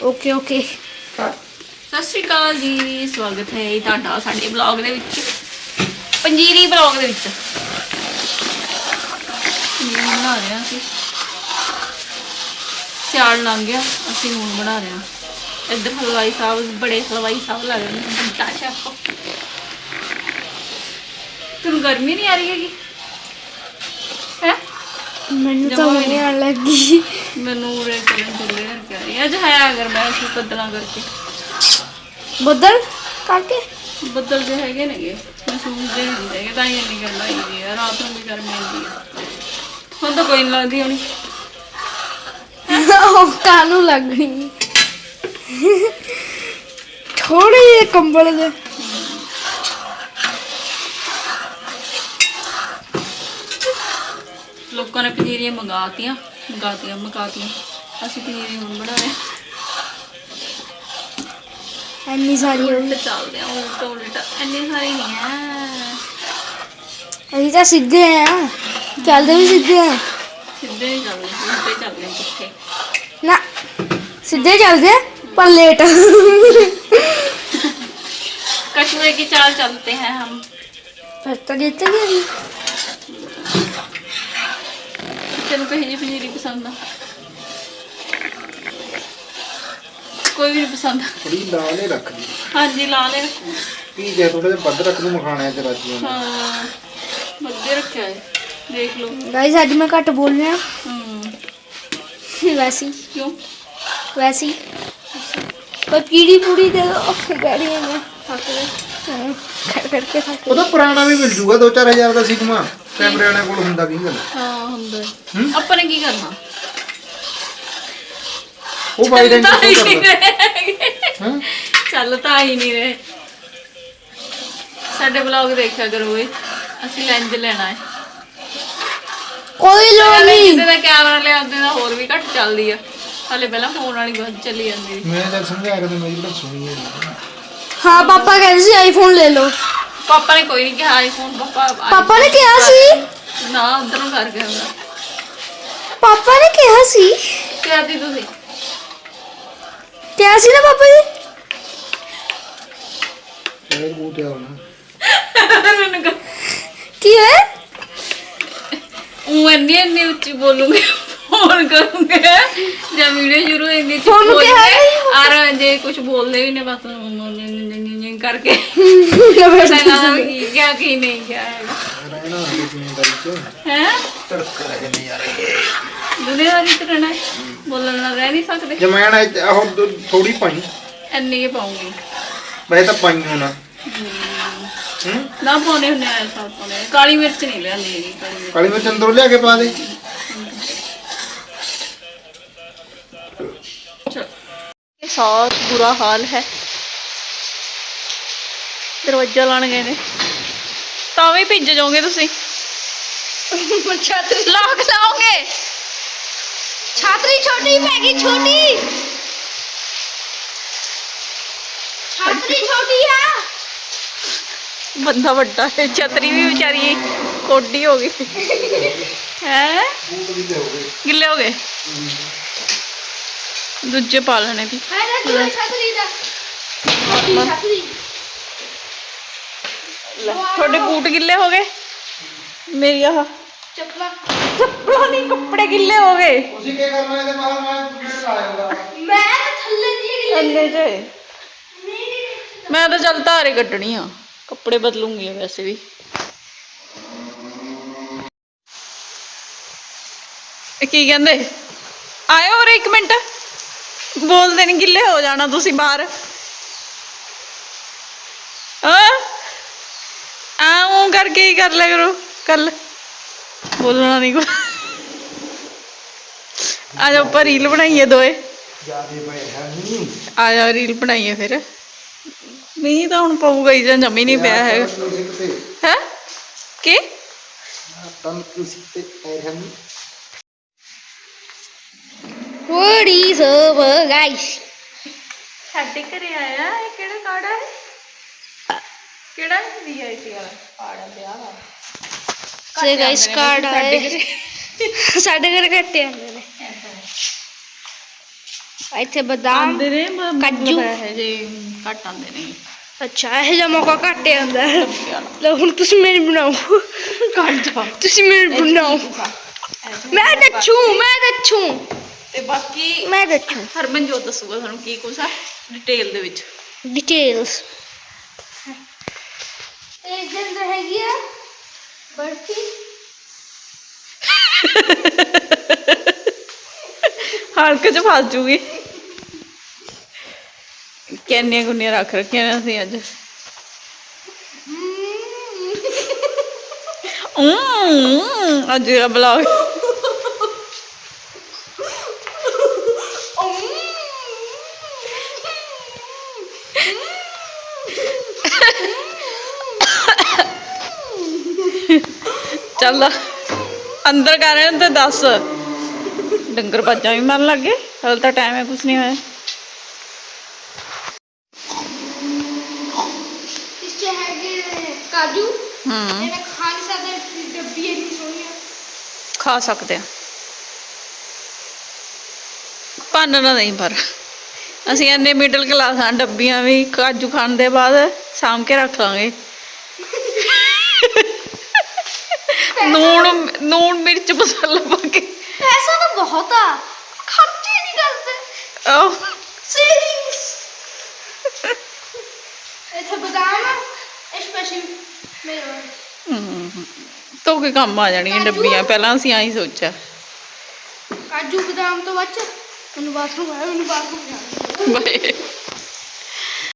Okay okay. ਸਤਿ ਸ਼੍ਰੀ ਅਕਾਲ ਜੀ ਸਵਾਗਤ ਹੈ ਜੀ ਤੁਹਾਡਾ ਸਾਡੇ ਬਲੌਗ ਦੇ ਵਿੱਚ ਪੰਜੀਰੀ ਬਲੌਗ ਦੇ ਵਿੱਚ। ਪਨੀਰ ਬਣਾ ਰਹੇ ਹਾਂ ਅਸੀਂ। ਸਿਆਲ ਲੰਘ ਗਿਆ ਅਸੀਂ ਹੁਣ ਬਣਾ ਰਹੇ ਹਾਂ। ਇੱਧਰ ਹਲਵਾਈ ਸਾਹਿਬ ਬੜੇ ਹਲਵਾਈ ਸਾਹਿਬ ਲੱਗ ਰਹੇ ਨੇ ਵੱਡਾ ਸ਼ੈਫ ਤੁਹਾਨੂੰ ਗਰਮੀ ਨਹੀਂ ਆ ਰਹੀ ਹੈਗੀ? ਹੈ? ਮੈਨੂੰ ਤਾਂ ਹੁਣੇ ਆਣ ਲੱਗੀ। ਮੈਨੂੰ ਉਰੇ ਚੱਲਣ ਚੱਲੇ ਕਰਕੇ ਆ ਰਹੀ। ਅੱਜ ਹੈ ਅਗਰ ਮੈਂ ਅਸੀਂ ਬੱਦਲਾਂ ਕਰਕੇ। ਬੱਦਲ ਕਰਕੇ? ਬੱਦਲ ਜੇ ਹੈਗੇ ਨੇਗੇ ਮਹਿਸੂਸ ਦੇ ਹੁੰਦੇ ਹੈਗੇ ਤਾਂ ਹੀ ਇੰਨੀ ਗੱਲ ਆਈ ਦੀ ਰਾਤ ਨੂੰ ਵੀ ਗਰਮੀ ਆਉਂਦੀ ਹੈ। ਹੁਣ ਤਾਂ ਕੋਈ ਨਹੀਂ ਲੱਗਦੀ ਹੋਣੀ। ਉਹ ਕਾਨੂੰ ਲੱਗਣੀ। ਥੋੜੀ ਜਿਹੀ ਕੰਬਲ ਦੇ ਲੋਕਾਂ ਨੇ ਪਨੀਰੀਆਂ ਮੰਗਾਤੀਆਂ। ਮੰਗਾਤੀਆਂ ਮੰਗਾਤੀਆਂ ਅਸੀਂ ਪਨੀਰੀ ਹੁਣ ਬਣਾ ਰਹੇ ਹਾਂ। ਐਨੀ ਸਾਰੀ ਹੋ ਉਲਟ ਚੱਲਦੇ ਆ ਉਲਟ ਉਲਟ ਇੰਨੀ ਸਾਰੀ ਨਹੀਂ ਹੈ ਅਸੀਂ ਤਾਂ ਸਿੱਧੇ ਆ ਚੱਲਦੇ ਵੀ ਸਿੱਧੇ ਆ ਸਿੱਧੇ ਨਹੀਂ ਚੱਲਦੇ ਉਲਟੇ ਚੱਲਦੇ ਆ ਪੁੱਠੇ ਨਾ ਸਿੱਧੇ ਚੱਲਦੇ ਆ, ਪਰ ਲੇਟ कछुए की चाल चलते हैं हम ਫਿਰ ਤਾਂ ਜਿੱਤ ਗਏ ਅਸੀਂ। ਤੈਨੂੰ ਕਹੀ ਜੀ ਪਨੀਰੀ ਪਸੰਦ ਆ। ਕੋਈ ਵੀ ਨਹੀਂ ਪਸੰਦ। ਥੋੜੀ ਲਾਲੇ ਰੱਖ ਦੀ ਹਾਂਜੀ ਲਾ ਲੈ ਕੀ ਜੇ ਥੋੜਾ ਜਿਹਾ ਵੱਧ ਰੱਖ ਨੂੰ ਮਖਾਣਾ ਹੈ ਤੇ ਰਾਜੀ ਹੋਣਾ। ਹਾਂ ਮੱਦੇ ਰੱਖਿਆ ਹੈ ਦੇਖ ਲਓ। ਗਾਇਸ ਅੱਜ ਮੈਂ ਘੱਟ ਬੋਲ ਰਿਹਾ। ਹਮ ਵੈਸੇ। ਹੀ- ਕਿਉਂ? ਵੈਸੇ। ਪਰ ਕੀੜੀ ਪੂੜੀ ਦੇ ਔਖੇ ਗੜੀ ਮੈਂ। ਹਾਂ, ਕਰ ਕਰਕੇ ਥੱਕ ਉਹਦਾ ਪੁਰਾਣਾ ਵੀ ਮਿਲ ਜੂਗਾ 2-4000 ਦਾ ਸਿਗਮਾ। ਕੈਮਰੇ ਵਾਲੇ ਕੋਲ ਹੁੰਦਾ ਵਿੰਗਲ ਹਾਂ ਹੁੰਦਾ। ਆਪਾਂ ਨੇ ਕੀ ਕਰਨਾ? ਉਹ ਬਾਈ ਦੇ ਚੱਲ ਹੀ ਨਹੀਂ ਰਹੇ। ਸਾਡੇ ਬਲੌਗ ਦੇਖਿਆ ਕਰੋ ਓਏ ਅਸੀਂ ਲੈਂਜ ਲੈਣਾ ਹੈ। ਕੋਈ ਲੋੜ ਨਹੀਂ। ਜਿਹਦੇ ਦਾ ਕੈਮਰਾ ਲਿਆਉਂਦੇ ਦਾ ਹੋਰ ਵੀ ਘੱਟ ਚੱਲਦੀ ਆ। ਹਲੇ ਪਹਿਲਾਂ ਫੋਨ ਵਾਲੀ ਗੱਲ ਚੱਲੀ ਜਾਂਦੀ ਮੈਂ ਤਾਂ ਸਮਝਾਇਆ ਕਿ ਮੈਂ ਜਿਹੜਾ ਸੁਣੀ ਹਾਂ ਪਾਪਾ ਕਹਿੰਦੇ ਸੀ ਆਈਫੋਨ ਲੈ ਲਓ। ਪਾਪਾ ਨੇ ਕੋਈ ਨਹੀਂ ਕਿਹਾ ਆਈਫੋਨ ਪਾਪਾ ਪਾਪਾ ਨੇ ਕਿਹਾ ਸੀ ਨਾ ਉਧਰ ਨੂੰ ਕਰ ਗਿਆ ਹੋਗਾ ਪਾਪਾ ਨੇ ਕਿਹਾ ਸੀ ਕਿਹਾ ਸੀ ਤੁਸੀਂ ਕਿਹਾ ਸੀ ਨਾ ਪਾਪਾ ਜੀ ਇਹ ਬੂਟਿਆ ਹੋਣਾ ਮੈਨੂੰ ਕਹ ਕੀ ਹੈ ਉਹ ਇੰਨੀ ਇੰਨੀ ਉੱਚੀ ਬੋਲੂਗੇ ਫੋਨ ਕਰੂੰਗੇ ਜਾਂ ਵੀਡੀਓ ਸ਼ੁਰੂ ਹੋਈ ਦੀ Phone ਨੂੰ ਕਿਹਾ ਨਹੀਂ ਆਰ ਜੇ ਕੁਝ ਬੋਲਦੇ ਵੀ ਨੇ ਬਸ ਕਰਕੇ। ਕੀ ਕੀ ਨਹੀਂ ਕਿਹਾ ਹੈਗਾ। ਰਹਿਣਾ ਹੈ ਹੈ? ਤੜਕਾ ਰਹਿ ਨਹੀਂ ਯਾਰ ਦੁਨੀਆਦਾਰੀ ਚ ਰਹਿਣਾ ਹੈ। ਬੋਲਣ ਨਾਲ ਰਹਿ ਨਹੀਂ ਸਕਦੇ। ਜਮੈਣ ਉਹ ਥੋੜੀ ਪਾਈ। ਇੰਨੀ ਕੇ ਪਾਉਂਗੀ। ਵੈਸੇ ਤਾਂ ਪਾਈ ਹੋਣਾ। ਹੂੰ। ਨਾ ਪਾਉਣੇ ਹੁੰਦੇ ਆ ਪਾਉਣੇ। ਕਾਲੀ ਮਿਰਚ ਨਹੀਂ ਹੈਗੀ ਕਾਲੀ ਮਿਰਚ। ਕਾਲੀ ਮਿਰਚ ਅੰਦਰੋਂ ਲਿਆ ਕੇ ਪਾ ਦੇ। के साथ बुरा हाल है ਦਰਵਾਜ਼ਾ ਲਾਣ ਗਏ ਨੇ ਤਾਂ ਵੀ ਭਿੱਜ ਜਾਓਗੇ ਤੁਸੀਂ ਛਾਤਰੀ ਲੋਕ ਲਾਓਗੇ ਛਾਤਰੀ ਛੋਟੀ ਪੈ ਗਈ ਛੋਟੀ ਛਾਤਰੀ ਛੋਟੀ ਆ ਬੰਦਾ ਵੱਡਾ ਹੈ ਛਤਰੀ ਵੀ ਵਿਚਾਰੀ ਕੋਡੀ ਹੋ ਗਈ ਹੈ ਬੂਟ ਵੀ ਹੋ ਗਏ ਗਿੱਲੇ ਹੋ ਗਏ ਦੂਜੇ ਪਾ ਲੈਣੇ ਵੀ ਦਾ ਤੁਹਾਡੇ ਬੂਟ ਗਿੱਲੇ ਹੋ ਗਏ? ਮੇਰੀ ਆਹ। ਚੱਪਲਾ। ਚੱਪਲਾਂ ਨਹੀਂ ਕੱਪੜੇ ਗਿੱਲੇ ਹੋ ਗਏ। ਤੁਸੀਂ ਕੀ ਕਰਨਾ ਇਹਦੇ ਬਾਹਰ? ਮੈਂ ਮੈਂ ਤਾਂ ਥੱਲੇ ਦੀ ਅੰਨੇ ਜੇ ਮੈਂ ਤਾਂ ਚੱਲ ਧਾਰੇ ਕੱਢਣੀ ਆ। ਕੱਪੜੇ ਬਦਲੂੰਗੀ ਵੈਸੇ ਵੀ। ਇਹ ਕੀ ਕਹਿੰਦੇ? ਆਇਓ ਹੋਰ ਇੱਕ ਮਿੰਟ। ਬੋਲਦੇ ਨਹੀਂ ਗਿੱਲੇ ਹੋ ਜਾਣਾ ਤੁਸੀਂ ਬਾਹਰ। ਆ ਆਉਂ ਕਰਕੇ ਹੀ ਕਰ ਲਿਆ ਕਰੋ ਕੱਲ ਬੋਲਣਾ ਨਹੀਂ ਕੋ ਆ ਜਾ ਉੱਪਰ ਰੀਲ ਬਣਾਈਏ ਦੋਏ ਆ ਜਾ ਰੀਲ ਬਣਾਈਏ ਫਿਰ। ਮੀਂਹ ਤਾਂ ਹੁਣ ਪਊਗਾ ਹੀ ਜਾਂ ਜਮੀ ਨਹੀਂ ਪਿਆ ਹੈਗਾ। ਮਿਊਜ਼ਿਕ ਹੈ? ਕੀ? ਤਨ ਮਿਊਜ਼ਿਕ ਤੇ ਪੈਰ ਹੈ ਨਹੀਂ ਥੋੜੀ ਸੋਬ ਗਾਇਸ ਸਾਡੇ ਘਰੇ ਆਇਆ ਇਹ ਕਿਹੜਾ ਕਾੜਾ ਹੈ ਕਿਹੜਾ ਵੀ ਆਈ ਸੀ ਵਾਲਾ ਕਾੜਾ ਵਿਆਹ ਵਾਲਾ ਸੇ ਗਾਇਸ ਕਾਰਡ ਸਾਡੇ ਆਏ ਘਰੇ ਸਾਡੇ ਘਰ ਘੱਟੇ ਆਉਂਦੇ ਨੇ ਏਦਾਂ ਹੈ। ਇੱਥੇ ਬਦਾਮ ਆਂਦੇ ਨੇ ਮ- ਕਾਜੂ। ਮਤਲਬ ਇਹ ਜੇ ਘੱਟ ਆਂਦੇ ਨੇ ਅੱਛਾ ਇਹ ਜਿਹਾ ਮੌਕਾ ਘੱਟ ਹੀ ਆਉਂਦਾ ਹੈ ਡੱਬੇ ਵਾਲਾ ਲਓ ਹੁਣ ਤੁਸੀਂ ਮੇਰੀ ਬਣਾਓ ਕੱਟ ਜਾ ਤੁਸੀਂ ਮੇਰੀ ਬਣਾਓ ਮੈਂ ਦੱਛੂ ਮੈਂ ਦੱਛੂ ਤੇ ਬਾਕੀ ਮੈਂ ਦੱਛੂ ਹਰਮਨਜੋਤ ਦੱਸੂਗਾ ਤੁਹਾਨੂੰ ਕੀ ਕੁਛ ਆ ਡਿਟੇਲ ਦੇ ਵਿੱਚ। ਡਿਟੇਲਸ ਤੇ ਜੰਦ ਹੈਗੀ ਆ ਬਰਫੀ। ਹਲਕ ਚ ਫਸ ਜੂਗੀ। ਕਿੰਨੀਆਂ ਗੁੰਨੀਆਂ ਰੱਖ ਰੱਖੀਆਂ ਨੇ ਅਸੀਂ ਅੱਜ। ਹਮ ਅੱਜ ਦਾ ਬਲੌਗ ਚੱਲ ਅੰਦਰ ਕਰ ਰਹੇ ਤੇ ਦੱਸ। ਡੰਗਰ ਭੱਜਾਂ ਵੀ ਮਰਨ ਲੱਗੇ ਹਲ ਤਾਂ ਟਾਈਮ ਹੈ ਕੁਛ ਨਹੀਂ ਹੋਇਆ। ਇਸ ਚ ਹੈਗੇ ਕਾਜੂ? ਹੂੰ। ਇਹ ਖਾ ਨਹੀਂ ਸਕਦੇ ਡੱਬੀ ਇੰਨੀ ਸੋਹਣੀ ਆ। ਖਾ ਸਕਦੇ ਆ। ਭੰਨਣਾ ਨਹੀਂ ਪਰ। ਅਸੀਂ ਇੰਨੇ ਮਿਡਲ ਕਲਾਸ ਹਾਂ ਡੱਬੀਆਂ ਵੀ ਕਾਜੂ ਖਾਣ ਦੇ ਬਾਅਦ ਸਾਂਭ ਕੇ ਰੱਖ ਲਾਂਗੇ। ਨੂਣ ਨੂਣ ਮਿਰਚ ਮਸਾਲਾ ਪਾ ਕੇ। ਪੈਸਾ ਤਾਂ ਬਹੁਤ ਆ। ਖਰਚੇ ਨਹੀਂ ਕਰਦੇ ਆਹ, ਸੇਵਿੰਗਸ ਇੱਥੇ ਬਦਾਮ ਆ ਸਪੈਸ਼ਲ ਮੇਰੇ। ਹਮ, ਤੋਂ ਕੀ ਕੰਮ ਆ ਜਾਣੀਆਂ ਡੱਬੀਆਂ ਪਹਿਲਾਂ ਅਸੀਂ ਆਹੀ ਸੋਚਿਆ। ਕਾਜੂ ਬਦਾਮ ਤੋਂ ਬੱਚ ਮੈਨੂੰ ਬਾਥਰੂਮ ਆਇਆ ਮੈਨੂੰ ਬਾਥਰੂਮ ਜਾਣਾ। ਬਾਏ